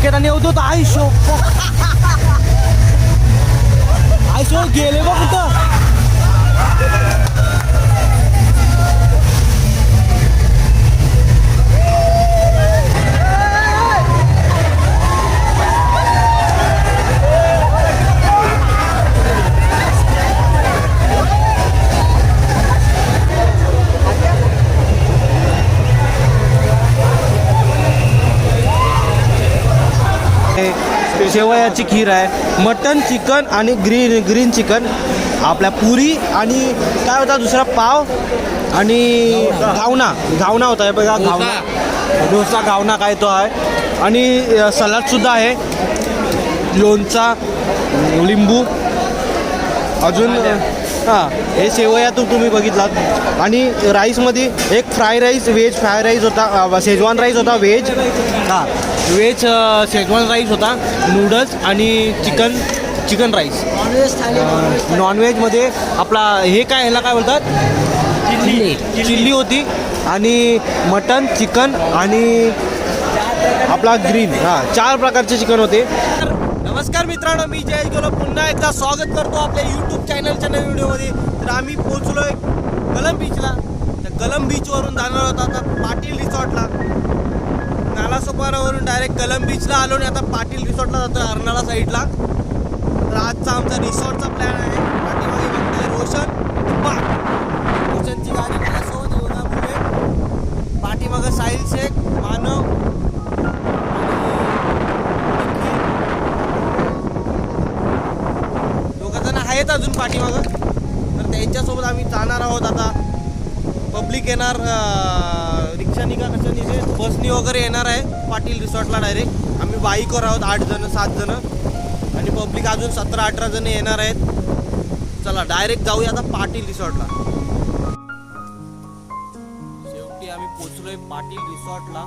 संकेत आणि अवधूत आई शो आई शो गेले बघ कुठं हे शेवयाची खीर आहे. मटन चिकन आणि ग्रीन ग्रीन चिकन. आपल्या पुरी आणि काय होता दुसरा? पाव आणि घावना घावना होता. हे बघा घावना डोसा घावना काय तो आहे. आणि अ, सलादसुद्धा आहे. लोणचा लिंबू. अजून हां हे शेवया तू तुम्ही बघितलात. आणि राईसमध्ये एक fry rice veg fry rice होता शेजवान राईस होता व्हेज. हां व्हेज शेजवान राईस होता नूडल्स आणि चिकन चिकन राईस. नॉनव्हेजमध्ये आपला हे काय ह्याला काय बोलतात? चिल्ली. चिल्ली होती आणि मटन चिकन आणि आपला ग्रीन. हां चार प्रकारचे चिकन होते. नमस्कार मित्रांनो मी जयेश गेलो पुन्हा एकदा स्वागत करतो आपल्या यूट्यूब चॅनलच्या नवीन व्हिडिओमध्ये. तर आम्ही पोहोचलोय कलम बीचला तर कलम बीचवरून जाणार होता आता पाटील रिसॉर्टला नालासोपारावरून डायरेक्ट कलम बीचला आलो आणि आता पाटील रिसॉर्टला जातो अर्नाळा साईडला तर आजचा आमचा रिसॉर्टचा प्लॅन आहे. पाठीमागे म्हणतोय रोशन पाक रोशनची गाडी माझ्यासोबत योगा बुलेट पाठीमागं साहिल शेख मानव दोघं जण आहेत अजून पाठीमागं तर त्यांच्यासोबत आम्ही जाणार आहोत आता पब्लिक येणार रिक्षानी का कशानी ते बसनी वगैरे येणार आहे पाटील रिसॉर्टला डायरेक्ट आम्ही बाईकवर आहोत आठ जण सात जण. आणि पब्लिक अजून सतरा अठरा जण येणार आहेत. चला डायरेक्ट जाऊया आता पाटील रिसॉर्टला. शेवटी आम्ही पोचलोय पाटील रिसॉर्टला.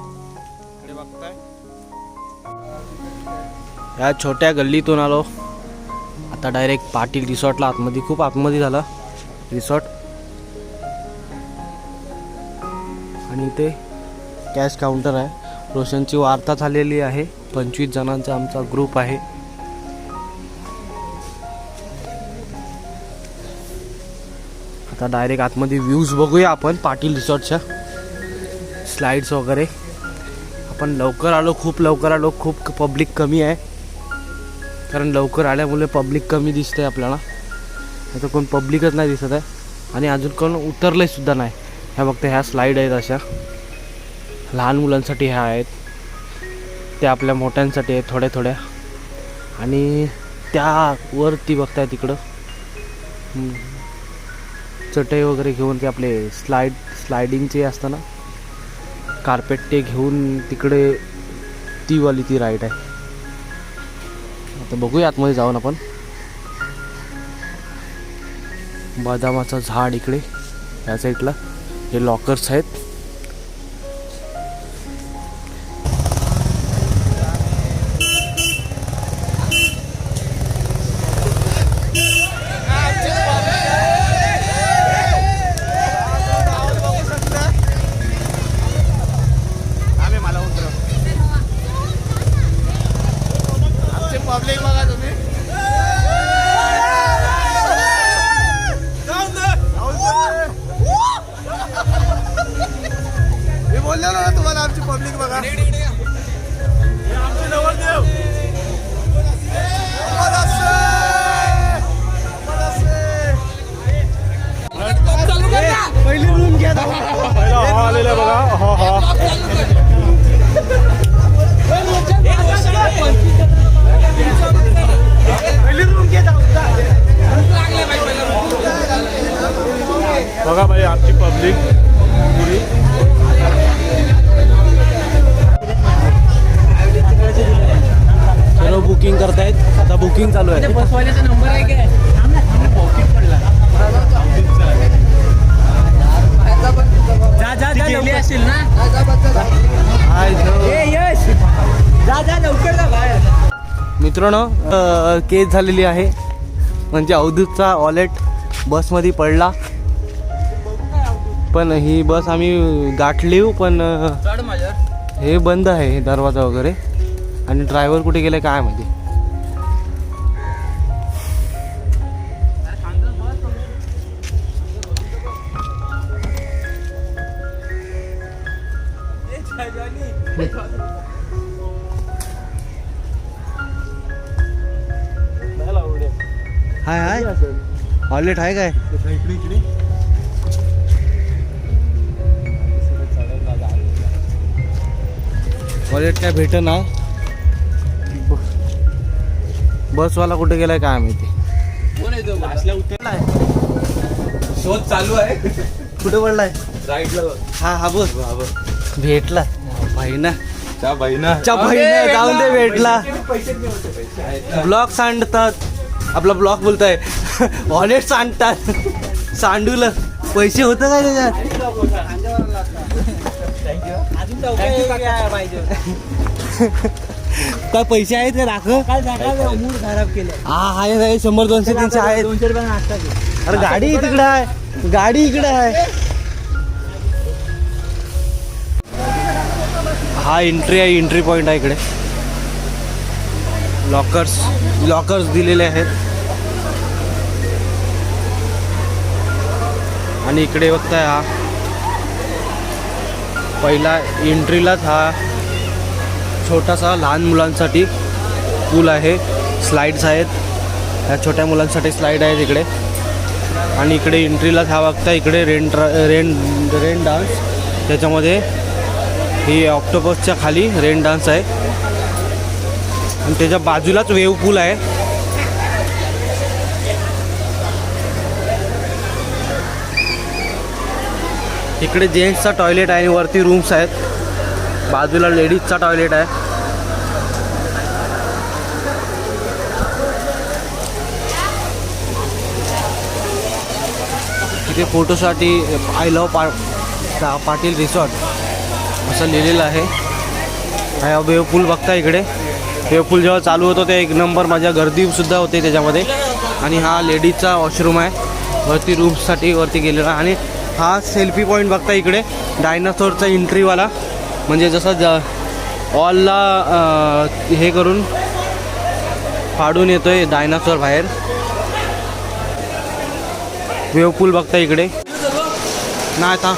इकडे बघताय. या छोट्या गल्लीतून आलो. आता डायरेक्ट पाटील रिसॉर्टला. आतमध्ये खूप आतमध्ये झाला. रिसॉर्ट आणि इथे कॅश काउंटर आहे. रोशनची वार्ता झालेली आहे. पंचवीस जणांचा आमचा ग्रुप आहे. आता डायरेक्ट आतमध्ये व्ह्यूज बघूया आपण पाटील रिसॉर्टच्या स्लाइड्स वगैरे. आपण लवकर आलो खूप लवकर आलो खूप पब्लिक कमी आहे. कारण लवकर आल्यामुळे पब्लिक कमी दिसते आपल्याला. आता कोण पब्लिकच नाही दिसत आहे. आणि अजून कोण उतरलंय सुद्धा नाही. ह्या फक्त ह्या स्लाईड आहेत अशा. लहान मुलांसाठी ह्या आहेत. त्या आपल्या मोठ्यांसाठी आहेत थोड्या थोड्या. आणि त्यावरती बघताय तिकडं. चटई वगैरे घेऊन ते आपले स्लाईड स्लायडिंगचे असतं ना कार्पेट ते घेऊन तिकडे ती वाली ती राईड आहे. आता बघूया आतमध्ये जाऊन आपण. बदामाचं झाड इकडे ह्या साईडला हे लॉकर्स आहेत. बघा भाई आमची पब्लिक पुरी सर्व बुकिंग करतायत. आता बुकिंग चालू आहे. बसवायचा नंबर आहे काय? जा जा जा गेली लवकर. असेल ना? हाय, जाऊ. ए यश! जा जा लवकर जा बाहेर. मित्रांनो अ, केस झालेली आहे. म्हणजे अवधूतचा वॉलेट बसमध्ये पडला. पण ही बस आम्ही गाठली पण हे बंद आहे हे दरवाजा वगैरे. आणि ड्रायव्हर कुठे गेलाय काय माहिती. हाय हाय. हॉलेट आहे काय? वॉलेट काय भेट ना. बसवाला कुठे गेलाय काय माहिती? शोध चालू आहे. कुठे पडलाय? राईटला हा हा बस भेटला. बहिणा. त्या बहिणा. च्या बहिणा जाऊन दे भेटला. ब्लॉक सांडतात. आपला ब्लॉक बोलताय. वॉलेट सांडतात. सांडूल. पैसे होतं काय त्याच्यात? काय पैसे आहेत का दाखव? मूड खराब केलं हा आहे शंभर दोनशे तीनशे आहेत. दोनशे रुपये नाश्ता अरे गाडी तिकडे आहे. गाडी इकडे आहे. हा एंट्री आहे एंट्री पॉइंट आहे इकडे. लॉकर्स लॉकर्स दिलेले आहेत. आणि इकडे बघताय हा. पहिला एंट्रीलाच हा छोटासा लहान मुलांसाठी पूल आहे. स्लाईड्स आहेत. ह्या छोट्या मुलांसाठी स्लाईड आहेत इकडे. आणि इकडे एंट्रीलाच हा बघता इकडे रेन रेन रेन डान्स. त्याच्यामध्ये ही ऑक्टोपसच्या खाली रेन डान्स आहे. आणि त्याच्या बाजूलाच वेव पूल आहे. इकडे जेंट्सचा टॉयलेट आहे आणि वरती रूम्स आहेत. बाजूला लेडीजचा टॉयलेट आहे. तिथे फोटोसाठी आय लव पा पाटील रिसॉर्ट असं लिहिलेलं आहे. हा वेवपूल बघता इकडे. वेवपूल जेव्हा चालू होतो ते एक नंबर माझ्या गर्दीसुद्धा होते त्याच्यामध्ये. आणि हा लेडीजचा वॉशरूम आहे. वरती रूम्ससाठी वरती गेलेला आणि हा सेल्फी पॉईंट बघता इकडे. डायनासोरचा एंट्रीवाला म्हणजे जसं ज ऑलला हे करून फाडून येतो आहे डायनासोर बाहेर वेवपूल बघता इकडे. नाही आता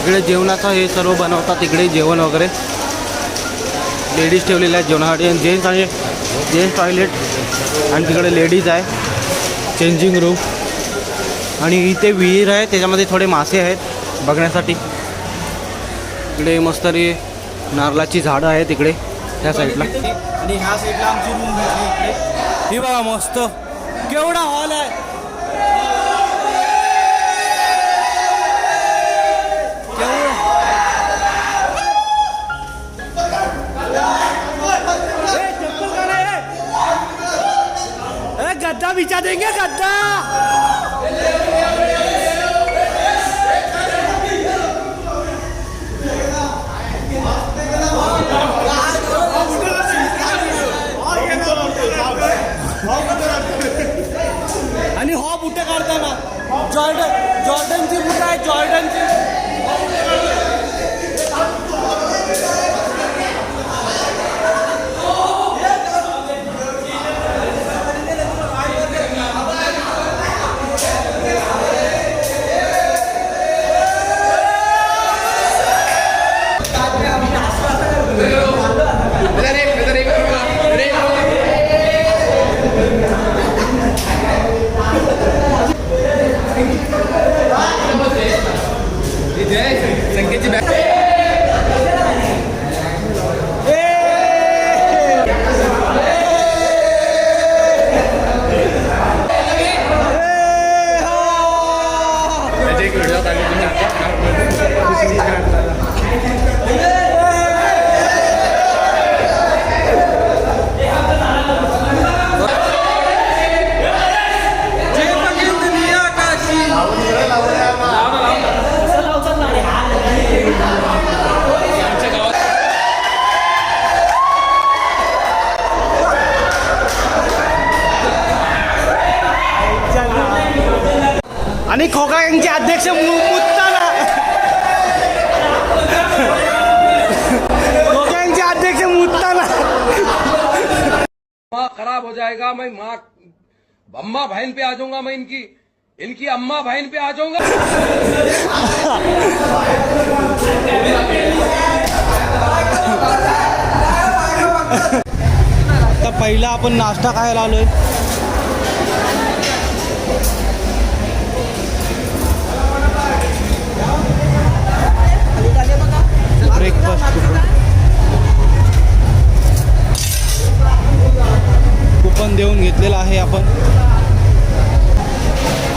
इकडे जेवणाचं हे सर्व बनवतात इकडे जेवण वगैरे. लेडीज ठेवलेले आहेत जेवणासाठी. आणि जेंट्स आणि जेंट्स टॉयलेट आणि तिकडे लेडीज आहे. चेंजिंग रूम आणि इथे विहीर आहे त्याच्यामध्ये थोडे मासे आहेत बघण्यासाठी. इकडे मस्त रे नारळाची झाडं आहेत इकडे त्या साईडला. आणि ह्या साईडला आमची रूम भेटली इकडे. ही बघा मस्त. केवढा हॉल आहे. गद्दा बिछा देंगे गद्दा! बुटे काढताना जॉर्डन जॉर्डनची बुट आहे? जॉर्डन यांचे अध्यक्ष मु- मुत्ताना खोका यांचे अध्यक्ष मुत्ताना माँ खराब हो जाएगा मैं माँ अम्मा बहन पे आ जाऊँगा मैं इनकी इनकी अम्मा बहन पे आ जाऊँगा। आता पहिला आपण नाश्ता खायला आलोय आहे आपण.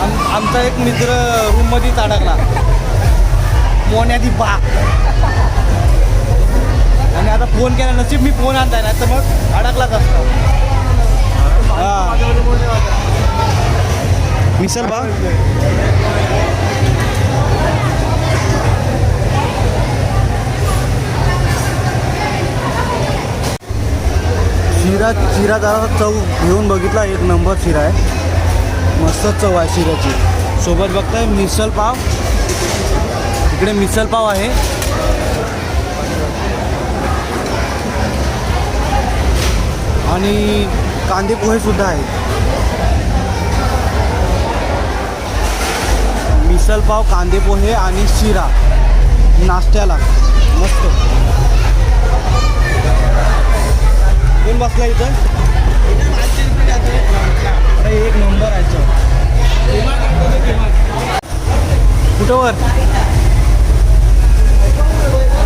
आम- आमचा एक मित्र रूममध्येच अडकला. मोन्यादी बा आणि आता फोन केला नशीब मी फोन आणताय ना तर मग अडकलाच असतो. हा. मिसळ बा शिरा शिरा जरा चव घेऊन बघितला. एक नंबर शिरा आहे. मस्त चव आहे शिऱ्याची. सोबत बघताय मिसळ पाव. इकडे मिसळ पाव आहे. आणि कांदे पोहे सुद्धा आहेत. मिसळ पाव कांदे पोहे आणि शिरा. नाश्त्याला. मस्त. कोण बसला इथं. अरे एक नंबर आहे चव.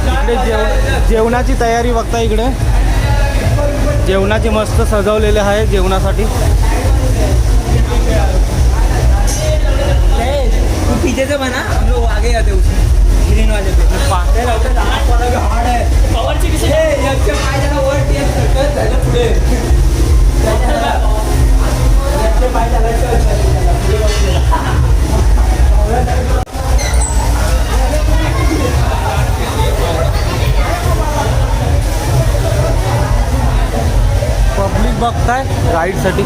इकडे जेव जेवणाची तयारी बघता इकडे. जेवणाचे मस्त सजवलेले आहे जेवणासाठी. तू म्हणा से बना. हम लोग आगे जाते उसमें ग्रीन वाले पे। ते लवकर लहान पोरं बी hard आहे पवनची किती एकशे पाय जरा वर टेप सरकत झालं पुढे एकशे पाय झाला पुढे बसलेला. पब्लिक बघताय राईडसाठी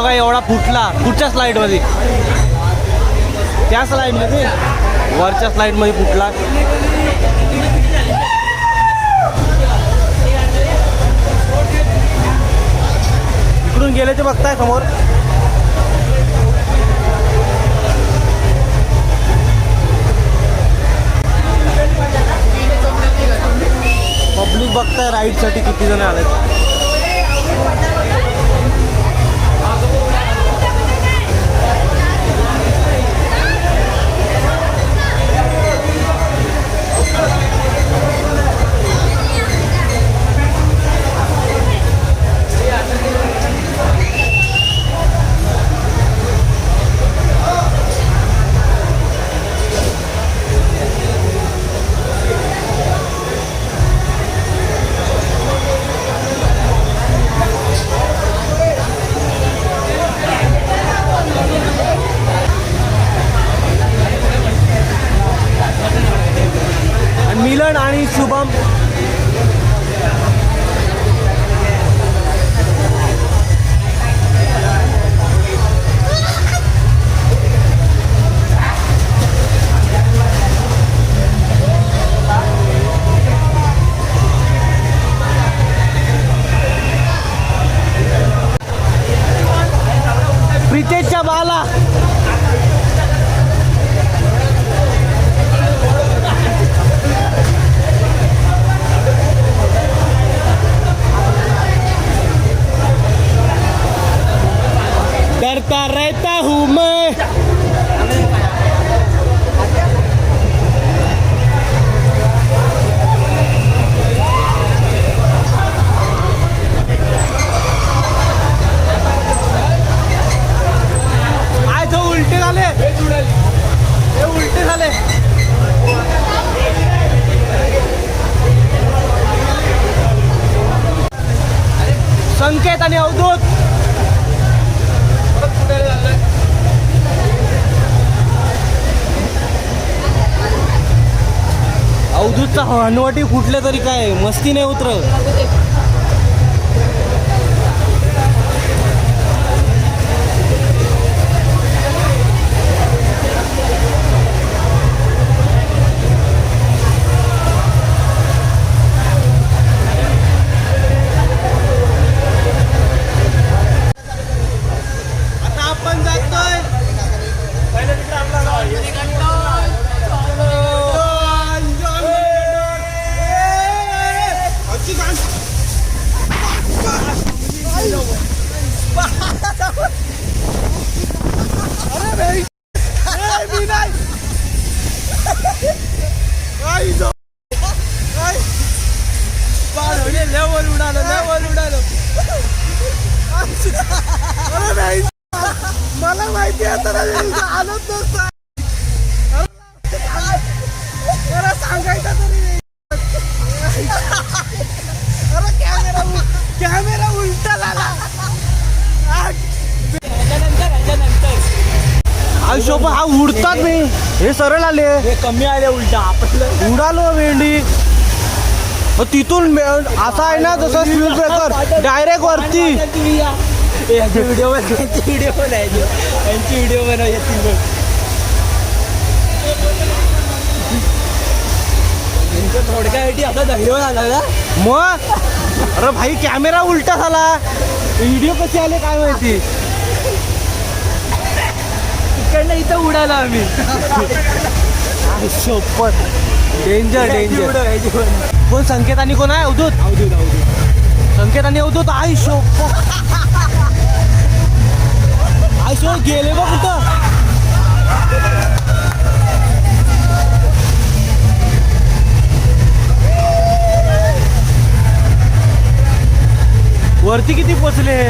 बघा एवढा फुटला. कुठच्या स्लाईडमध्ये त्या स्लाईडमध्ये वरच्या स्लाईडमध्ये फुटला. इकडून गेले ते बघताय समोर? पब्लिक बघताय राईडसाठी किती जण आले अवधूतचा हनवटी फुटले तरी काय मस्ती नाही उतर सरळ आले. हे कमी आले उलटा आपलं. उडालो भेंडी मग तिथून असा आहे ना जसं स्पीड ब्रेकर डायरेक्ट वरती. यांची व्हिडिओ यांची व्हिडिओ बनायची. यांची व्हिडिओ बनव येतील बघ. यांच्या थोडक्यासाठी आता धैर्य झाला ना? मग? अरे भाई कॅमेरा उलटा झाला. व्हिडिओ कसे आले काय माहिती? इकडनं इथं उडाला आम्ही. शपथ. Danger danger. कोण संकेत आणि कोण आहे? अवधूत? अवधूत अवधूत. संकेत आणि अवधूत? आई शपथ. आई शो गेले बघ कुठं वरती किती पोचले?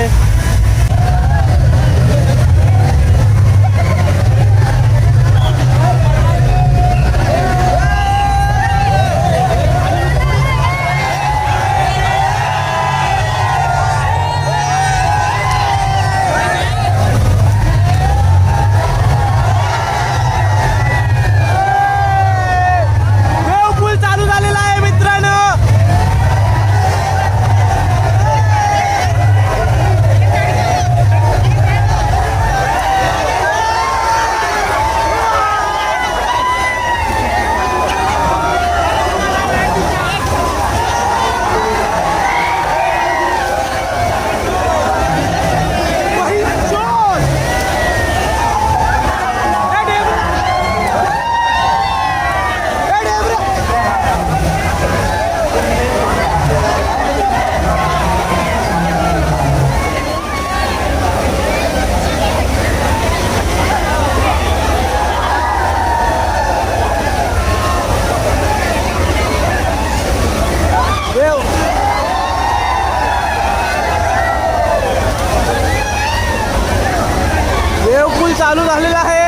चालू झालेला आहे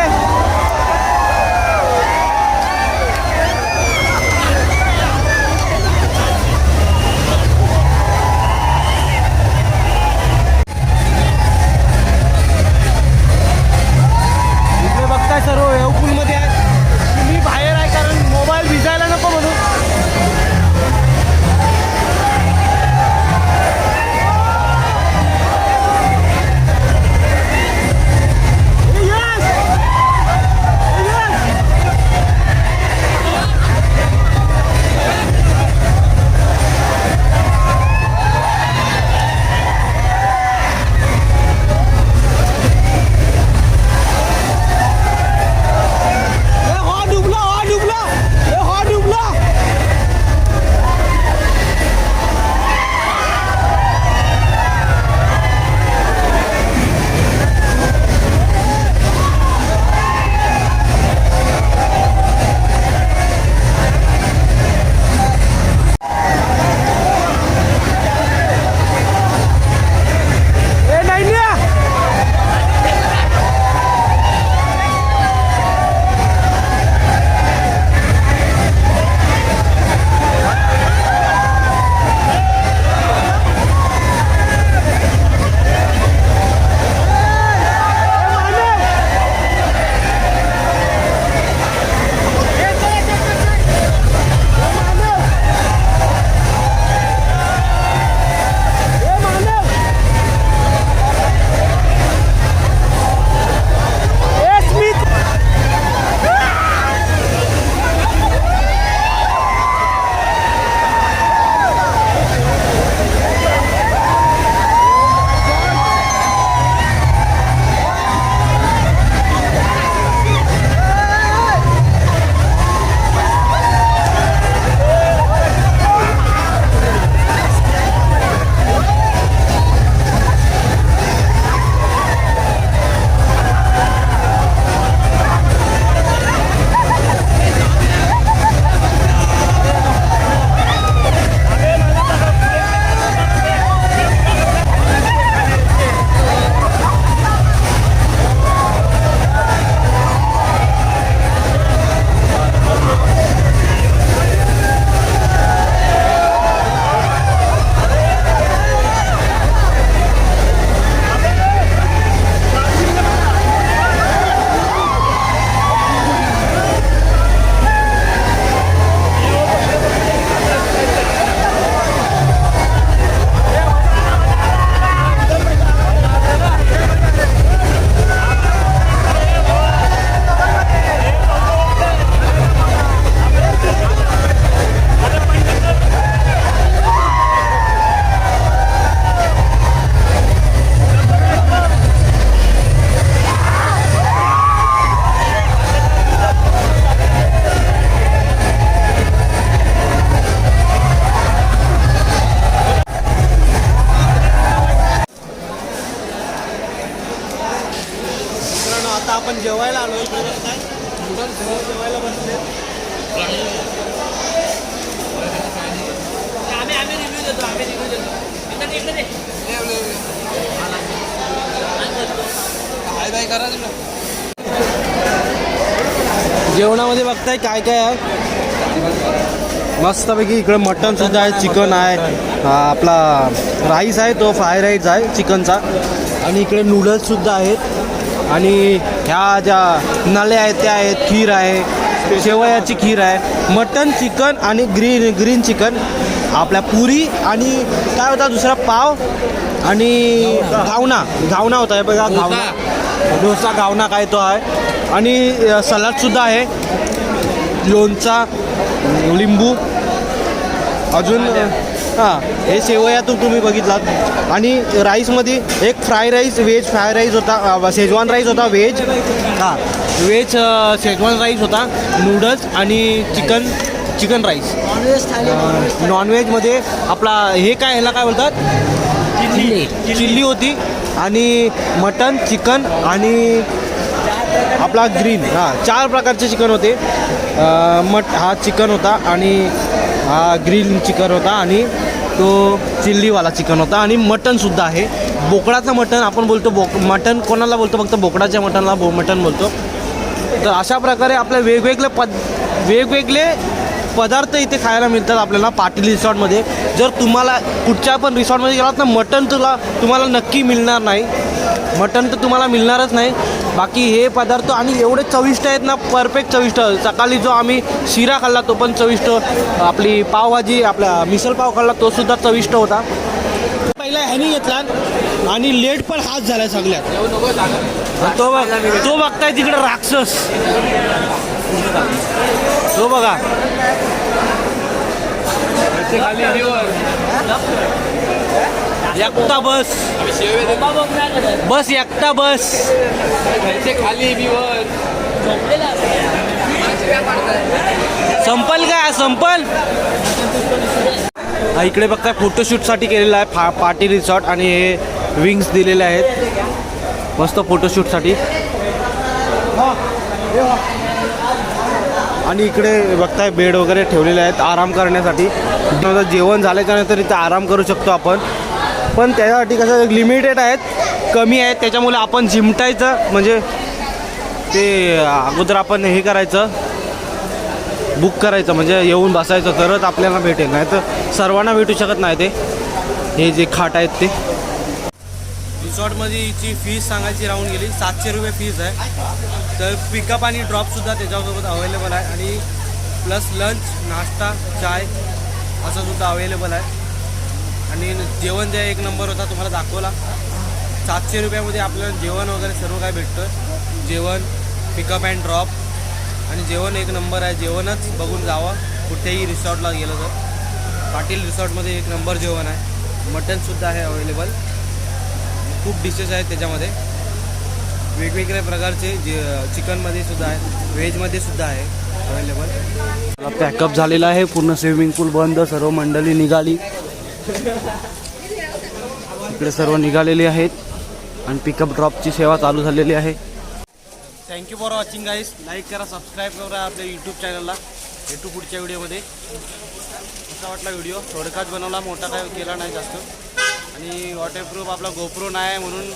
जेवायला आलो इकडे बघताय नूडल्स सर्व जेवायला बसले. आम्ही आम्ही रिव्ह्यू देतो आम्ही रिव्ह्यू देतो. इकडे इकडे. दे. हाय बाय करा तुम्ही जेवणामध्ये बघताय काय काय आहे? मस्तपैकी इकडे मटन सुद्धा आहे चिकन आहे. हा, आपला राईस आहे तो फ्राय राईस आहे चिकनचा. आणि इकडे नूडल्स सुद्धा आहेत. आणि ह्या ज्या नळ्या आहेत त्या आहेत खीर आहे शेवयाची खीर आहे मटन चिकन आणि ग्रीन ग्रीन चिकन आपल्या पुरी आणि काय होता दुसरा पाव आणि घावना घावना होता हे बघा घावना. डोसा घावना काय तो आहे. आणि सलाडसुद्धा सलादसुद्धा आहे. लोणचा लिंबू अजून हां हे शेवयातून तुम्ही बघितलात. आणि राईसमध्ये एक fry rice veg fry rice होता शेजवान राईस होता व्हेज. हां व्हेज शेजवान राईस होता नूडल्स आणि चिकन चिकन राईस. नॉनव्हेजमध्ये आपला हे काय ह्याला काय बोलतात? चिल्ली. चिल्ली होती आणि मटन चिकन आणि आपला ग्रीन. हां चार प्रकारचे चिकन होते. मट हा चिकन होता आणि हा ग्रीन चिकन होता आणि तो चिल्लीवाला चिकन होता आणि मटनसुद्धा आहे. बोकडाचं मटन आपण बोलतो बोक मटन कोणाला बोलतो? फक्त बोकडाच्या मटनला बो मटन बोलतो. तर अशा प्रकारे आपल्या वेगवेगळे पद वेगवेगळे पदार्थ इथे खायला मिळतात आपल्याला पाटील रिसॉर्टमध्ये. जर तुम्हाला कुठच्या पण रिसॉर्टमध्ये गेलात ना मटन तुला तुम्हाला नक्की मिळणार नाही. मटन तर तुम्हाला मिळणारच नाही. बाकी हे पदार्थ आणि एवढे चविष्ट आहेत ना परफेक्ट चविष्ट. सकाळी जो आम्ही शिरा खाल्ला तो पण चविष्ट. आपली पावभाजी आपला मिसल पाव खाल्ला तो सुद्धा चविष्ट होता. पहिला ह्यानी घेतला आणि लेट पण हात झाला सगळ्यात. तो बघ तो बघताय तिकडे राक्षस. तो बघा. एकटा बस. बस एकटा बस. खाली संपल काय संपल? हा, इकडे बघता फोटोशूटसाठी केलेला आहे फा पार्टी रिसॉर्ट आणि हे विंग्स दिलेले आहेत. मस्त फोटोशूटसाठी आणि इकडे बघताय बेड वगैरे ठेवलेले आहेत आराम करण्यासाठी. जेवण झाल्याच्यानंतर इथे आराम करू शकतो आपण. पण त्याच्यासाठी कसं लिमिटेड आहेत कमी आहेत. त्याच्यामुळे आपण जिमटायचं म्हणजे ते अगोदर आपण हे करायचं बुक करायचं म्हणजे येऊन बसायचं तरच आपल्याला भेटेल. नाही तर सर्वांना भेटू शकत नाही ते. हे जे खाट आहेत ते. रिसॉर्टमध्ये हिची फीस सांगायची राहून गेली. सातशे रुपये फीज आहे. तर पिकअप आणि ड्रॉपसुद्धा त्याच्यासोबत अवेलेबल आहे. आणि प्लस लंच नाश्ता चाय असं सुद्धा अवेलेबल आहे. आणि जेवण जे एक नंबर होता तुम्हाला दाखवला. सातशे रुपयामध्ये आपल्याला जेवण वगैरे सर्व काय भेटतं जेवण पिकअप अँड ड्रॉप आणि जेवण एक नंबर आहे. जेवणच बघून जावं. कुठेही रिसॉर्टला गेलं तर. पाटील रिसॉर्टमध्ये एक नंबर जेवण आहे. मटनसुद्धा आहे अवेलेबल खूप डिशेस आहेत त्याच्यामध्ये. वेगवेगळ्या प्रकारचे जे चिकनमध्ये सुद्धा आहे. व्हेजमध्ये सुद्धा आहे. अवेलेबल पॅकअप झालेला आहे. पूर्ण स्विमिंग पूल बंद. सर्व मंडळी निघाली. इकडे सर्व निघालेले आहेत आणि पिकअप ड्रॉपची सेवा चालू झालेली आहे. Thank you for watching guys like करा सबस्क्राईब करा आपल्या यूट्यूब चॅनलला भेटू पुढच्या व्हिडिओमध्ये कसा वाटला व्हिडिओ थोडकाच बनवला मोठा काय केला नाही जास्त. आणि वॉटरप्रूफ आपला गोप्रो नाही आहे म्हणून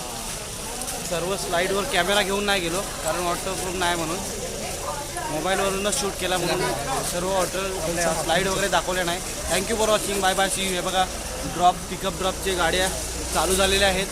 सर्व स्लाईडवर कॅमेरा घेऊन नाही गेलो कारण वॉटरप्रूफ नाही म्हणून. मोबाईलवरूनच शूट केला म्हणून सर्व हॉटेल स्लाईड वगैरे दाखवल्या नाही. Thank you for watching bye bye see हे बघा ड्रॉप पिकअप ड्रॉपचे गाड्या चालू झालेल्या आहेत.